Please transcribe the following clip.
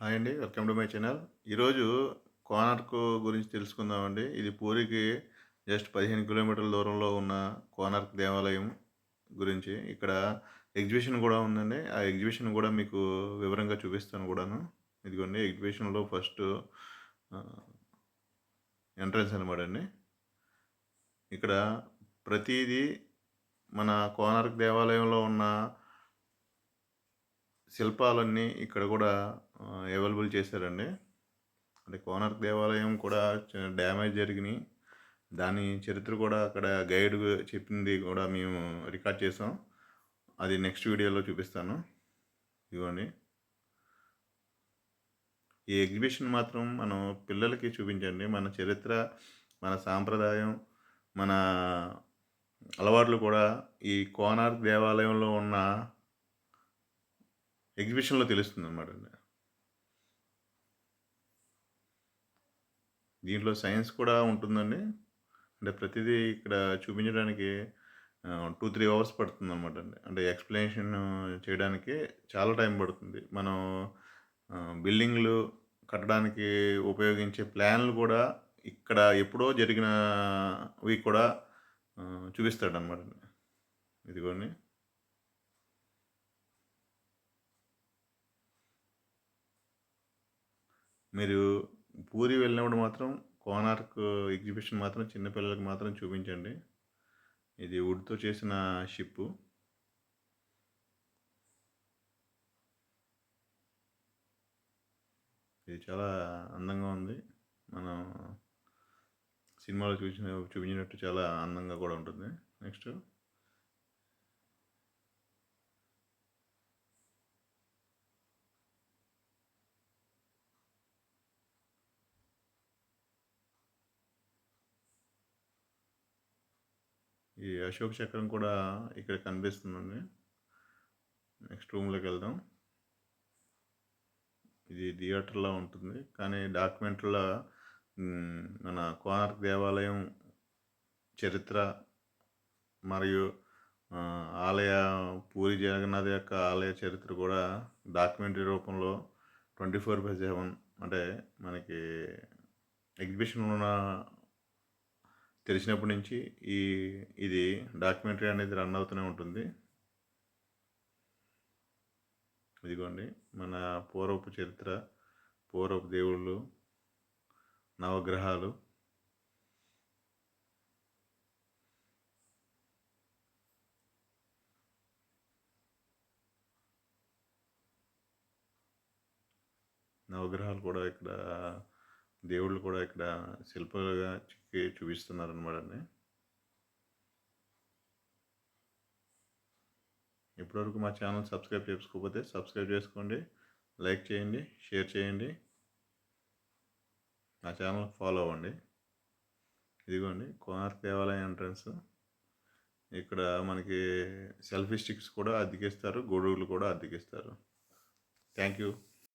Hi అండి welcome to my channel. ఈరోజు కోనార్క్ గురించి తెలుసుకుందామండి. ఇది పూరికి జస్ట్ పదిహేను కిలోమీటర్ల దూరంలో ఉన్న కోనార్క్ దేవాలయం గురించి. ఇక్కడ ఎగ్జిబిషన్ కూడా ఉందండి. ఆ ఎగ్జిబిషన్ కూడా మీకు వివరంగా చూపిస్తాను కూడాను. ఇదిగోండి ఎగ్జిబిషన్లో ఫస్ట్ ఎంట్రన్స్ అనమాట అండి. ఇక్కడ ప్రతిదీ మన కోనార్క్ దేవాలయంలో ఉన్న శిల్పాలన్నీ ఇక్కడ కూడా అవైలబుల్ చేశారండి. అంటే కోనార్క్ దేవాలయం కూడా డ్యామేజ్ జరిగినాయి దాని చరిత్ర కూడా అక్కడ గైడ్ చెప్పింది కూడా మేము రికార్డ్ చేసాం. అది నెక్స్ట్ వీడియోలో చూపిస్తాను. ఇవ్వండి ఈ ఎగ్జిబిషన్ మాత్రం మనం పిల్లలకి చూపించండి. మన చరిత్ర మన సాంప్రదాయం మన అలవాట్లు కూడా ఈ కోనార్క్ దేవాలయంలో ఉన్న ఎగ్జిబిషన్లో తెలుస్తుంది అనమాట దీంట్లో సైన్స్ కూడా ఉంటుందండి. అంటే ప్రతిదీ ఇక్కడ చూపించడానికి టూ త్రీ అవర్స్ పడుతుంది అనమాట అండి. అంటే ఎక్స్ప్లెనేషన్ చేయడానికి చాలా టైం పడుతుంది. మనం బిల్డింగ్లు కట్టడానికి ఉపయోగించే ప్లాన్లు కూడా ఇక్కడ ఎప్పుడో జరిగినవి కూడా చూపిస్తాడు అనమాట ఇదిగోండి. మీరు పూరి వెళ్ళినప్పుడు మాత్రం కోనార్క్ ఎగ్జిబిషన్ మాత్రం చిన్నపిల్లలకు మాత్రం చూపించండి. ఇది వుడ్తో చేసిన షిప్ ఇది చాలా అందంగా ఉంది. మనం సినిమాలో చూసిన చూపించినట్టు చాలా అందంగా కూడా ఉంటుంది. నెక్స్ట్ ఈ అశోక్ చక్రం కూడా ఇక్కడ కనిపిస్తుందండి. నెక్స్ట్ రూమ్లోకి వెళ్దాం. ఇది థియేటర్లో ఉంటుంది. కానీ డాక్యుమెంటరీలో మన కోనార్క్ దేవాలయం చరిత్ర మరియు ఆలయ పూరి జగన్నాథ్ యొక్క ఆలయ చరిత్ర కూడా డాక్యుమెంటరీ రూపంలో ట్వంటీ ఫోర్ బై సెవెన్ అంటే మనకి ఎగ్జిబిషన్ ఉన్న తెలిసినప్పటి నుంచి ఈ ఇది డాక్యుమెంటరీ అనేది రన్ అవుతూనే ఉంటుంది. ఇదిగోండి మన పూర్వపు చరిత్ర పూర్వపు దేవుళ్ళు నవగ్రహాలు. నవగ్రహాలు కూడా ఇక్కడ దేవుళ్ళు కూడా ఇక్కడ శిల్పాలుగా చిక్కి చూపిస్తున్నారు అనమాట ఇప్పటివరకు మా ఛానల్ సబ్స్క్రైబ్ చేసుకోకపోతే సబ్స్క్రైబ్ చేసుకోండి లైక్ చేయండి షేర్ చేయండి. నా ఛానల్ ఫాలో అవ్వండి. ఇదిగోండి కోనార్క్ దేవాలయం ఎంట్రన్స్. ఇక్కడ మనకి సెల్ఫీ స్టిక్స్ కూడా అద్దెకిస్తారు గొడుగులు కూడా అద్దెకిస్తారు. Thank you.